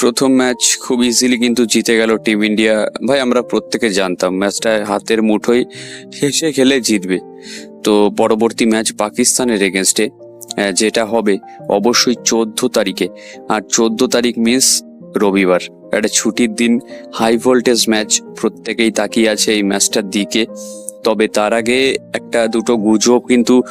প্রথম ম্যাচ খুব ইজিলি কিন্তু জিতে গেল টিম ইন্ডিয়া ভাই, আমরা প্রত্যেকে জানতাম ম্যাচটা হাতের মুঠোয় শেষে খেলে জিতবে। তো পরবর্তী ম্যাচ পাকিস্তানের এগেনস্টে যেটা হবে অবশ্যই চোদ্দ তারিখে। আর চোদ্দ তারিখ মিন্স রবিবার। একটা ছুটির দিন হাই ভোল্টেজ ম্যাচ, প্রত্যেকেই তাকিয়ে আছে এই ম্যাচটার দিকে। তবে তার আগে একটা দুটো গুজব কিন্তু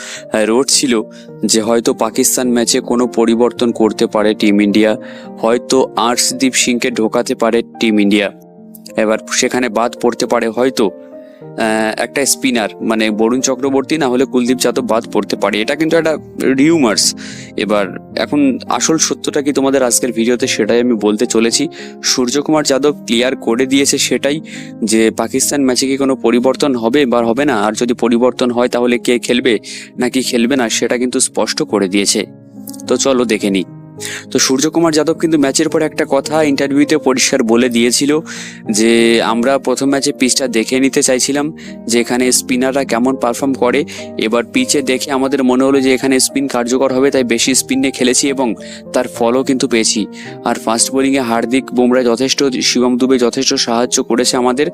রোড ছিল যে হয়তো পাকিস্তান ম্যাচে কোনো পরিবর্তন করতে পারে টিম ইন্ডিয়া। হয়তো আর্শদীপ সিংকে ঢোকাতে পারে টিম ইন্ডিয়া। এবার সেখানে বাদ পড়তে পারে হয়তো একটা স্পিনার মানে বরুণ চক্রবর্তী না হলে কুলদীপ যাদব বাদ পড়তে পারে। এটা কিন্তু একটা রিউমার্স এবার এখন আসল সত্যটা কি তোমাদের আজকের ভিডিওতে সেটাই আমি বলতে চলেছি। সূর্যকুমার যাদব ক্লিয়ার করে দিয়েছে সেটাই যে পাকিস্তান ম্যাচে কি কোনো পরিবর্তন হবে বা হবে না? আর যদি পরিবর্তন হয় তাহলে কে খেলবে? নাকি খেলবে না সেটা কিন্তু স্পষ্ট করে দিয়েছে। তো চলো দেখে নিই। তো সূর্যকুমার যাদব কিন্তু ম্যাচের পর একটা কথা ইন্টারভিউতে পরিষ্কার বলে দিয়েছিল যে, আমরা প্রথম ম্যাচে পিচটা দেখে নিতে চাইছিলাম যে এখানে স্পিনাররা কেমন পারফর্ম করে। এবার পিচে দেখে আমাদের মনে হলো যে এখানে স্পিন কার্যকর হবে, তাই বেশি স্পিন খেলেছি এবং তার ফলও কিন্তু পেয়েছি। আর ফাস্ট বোলিংয়ে হার্দিক বুমরা যথেষ্ট, শিবম দুবে যথেষ্ট সাহায্য করেছে আমাদের।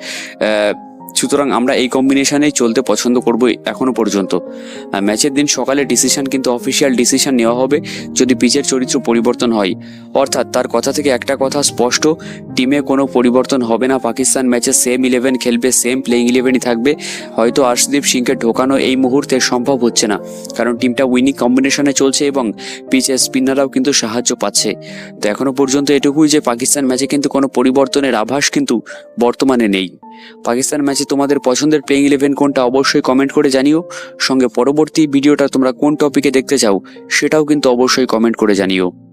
সুতরাং আমরা এই কম্বিনেশনেই চলতে পছন্দ করব এখনও পর্যন্ত। ম্যাচের দিন সকালে ডিসিশন কিন্তু অফিসিয়াল ডিসিশন নেওয়া হবে যদি পিচের চরিত্র পরিবর্তন হয়। অর্থাৎ তার কথা থেকে একটা কথা স্পষ্ট টিমে কোনো পরিবর্তন হবে না। পাকিস্তান ম্যাচে সেম ইলেভেন খেলবে সেম প্লেইং ইলেভেনই থাকবে। হয়তো আর্শদীপ সিংকে ঢোকানো এই মুহূর্তে সম্ভব হচ্ছে না। কারণ টিমটা উইনিং কম্বিনেশনে চলছে এবং পিচের স্পিনাররাও কিন্তু সাহায্য পাচ্ছে। তো এখনও পর্যন্ত এটুকুই যে পাকিস্তান ম্যাচে কিন্তু কোনো পরিবর্তনের আভাস কিন্তু বর্তমানে নেই। পাকিস্তান ম্যাচে তোমাদের পছন্দের প্লেইং ইলেভেন কোনটা অবশ্যই কমেন্ট করে জানিও। সঙ্গে পরবর্তী ভিডিওটা তোমরা কোন টপিকে দেখতে চাও, সেটাও কিন্তু অবশ্যই কমেন্ট করে জানিও।